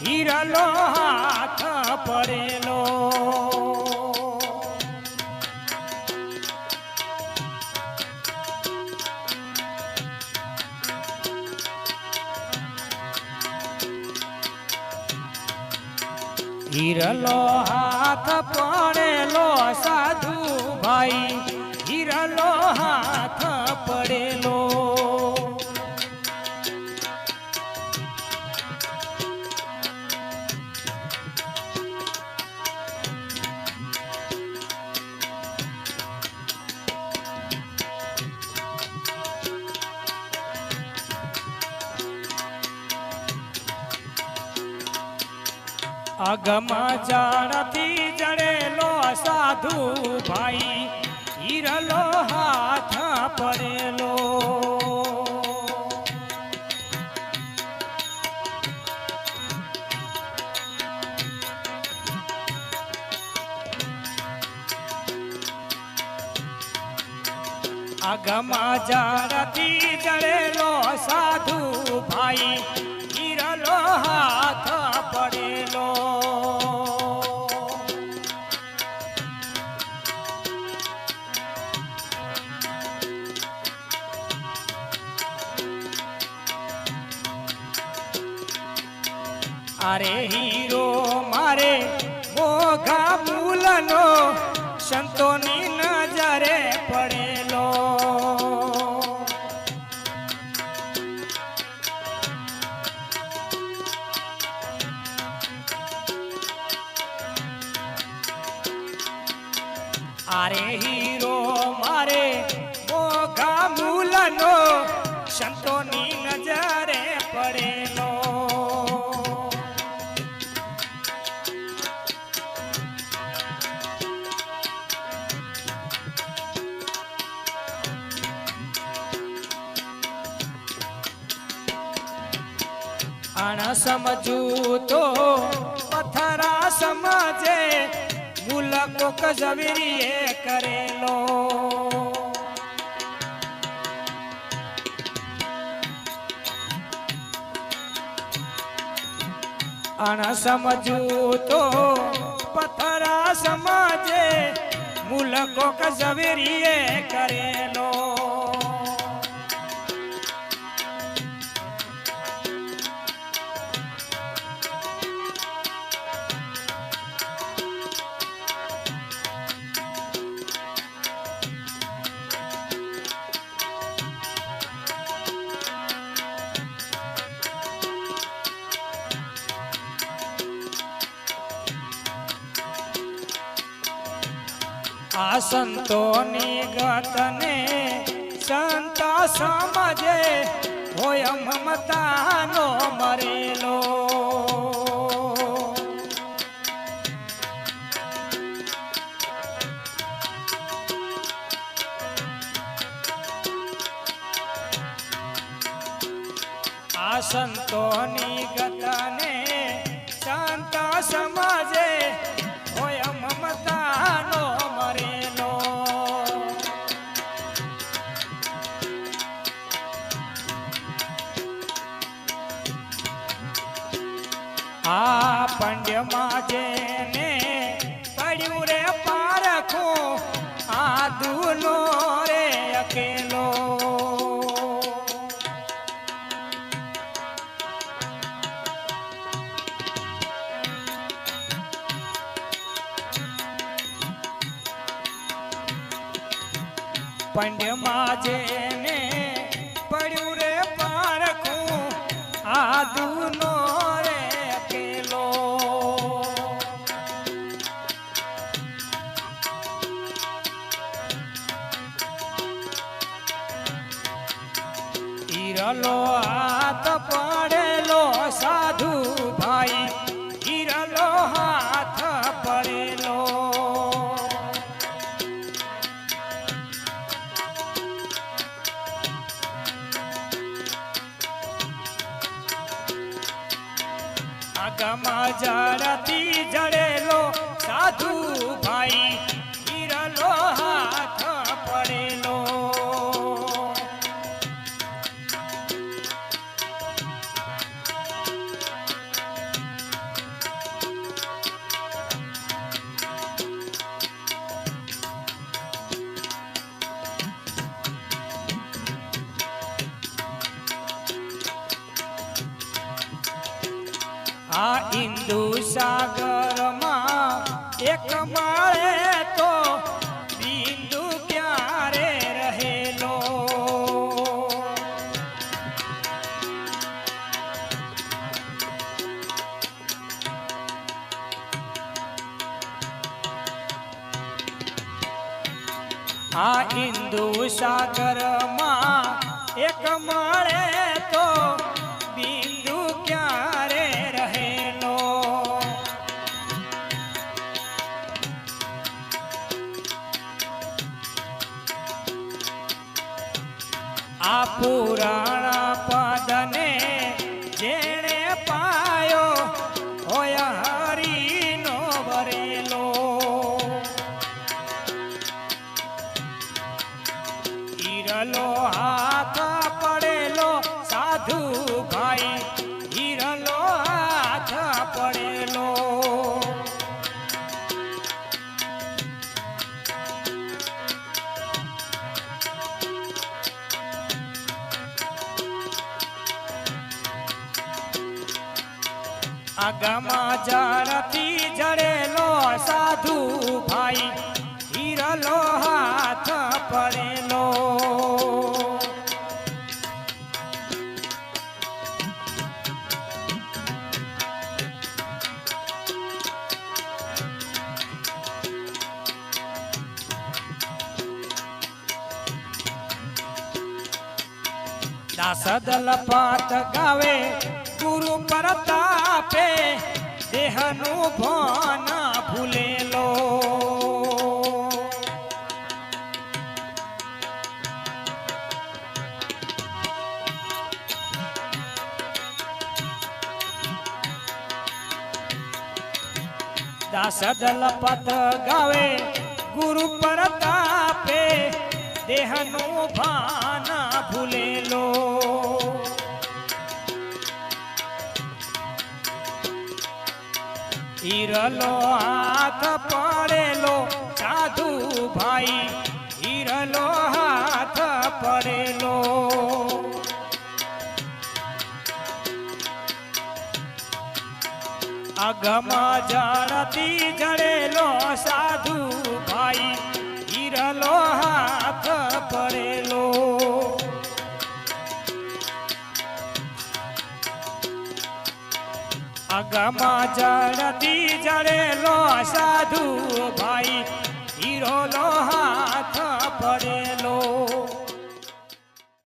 હિરલો હાથ પડેલો હિરલો હાથ પડેલો સાધુ ભાઈ હિરલો હાથ પડેલો અગમાં જાણથી જડેલો સાધુ ભાઈ હિરલો હાથ પડેલો અગમાં જાણથી જડેલો સાધુ ભાઈ હિરલો હાથ અરે હીરો મારે મોઘા મૂલનો સંતોની અણ સમજું તો પથરા સમજે, મુલકો કઝવીરીએ કરેલો. અણ સમજું તો પથરા સમજે, મુલકો કજવીરીએ કરેલો. આ સંતોની ગતને સંત સમજે હોય મમતાનો મરેલો. આ સંતોની ગતને સંતા સમજે પંડ્યમાં જેને પડ્યું રે પારખું આ દુનો રે અકેલો. પંડ્યમાં જેને પડ્યું રે પારખું આ દૂનો ઈરલો હાથ પડેલો સાધુ ભાઈ ઈરલો હાથ પડેલો. આગમાં જડતી જડેલો સાધુ ભાઈ આ ઇન્દુ સાગરમાં એક માળે તો બિંદુ ક્યારે રહેલો? આ ઇન્દુ સાગરમાં એક મળે જળથી જડેલો સાધુ ભાઈ હીરલો હાથ પડેલો. દાસ પાત ગાવે ગુરુ પરતાપે દેહનું ભાન ભૂલેલો. દાસ દલપત ગાવે ગુરુ પરતાપે દેહનું ભાન ભૂલેલો. હીરલો હાથ પડેલો સાધુ ભાઈ હીરલો હાથ પડેલો. અગમ જળતી જળેલો સાધુ અગમાં જળતી જડેલો સાધુ ભાઈ હીરોલો હાથ પડેલો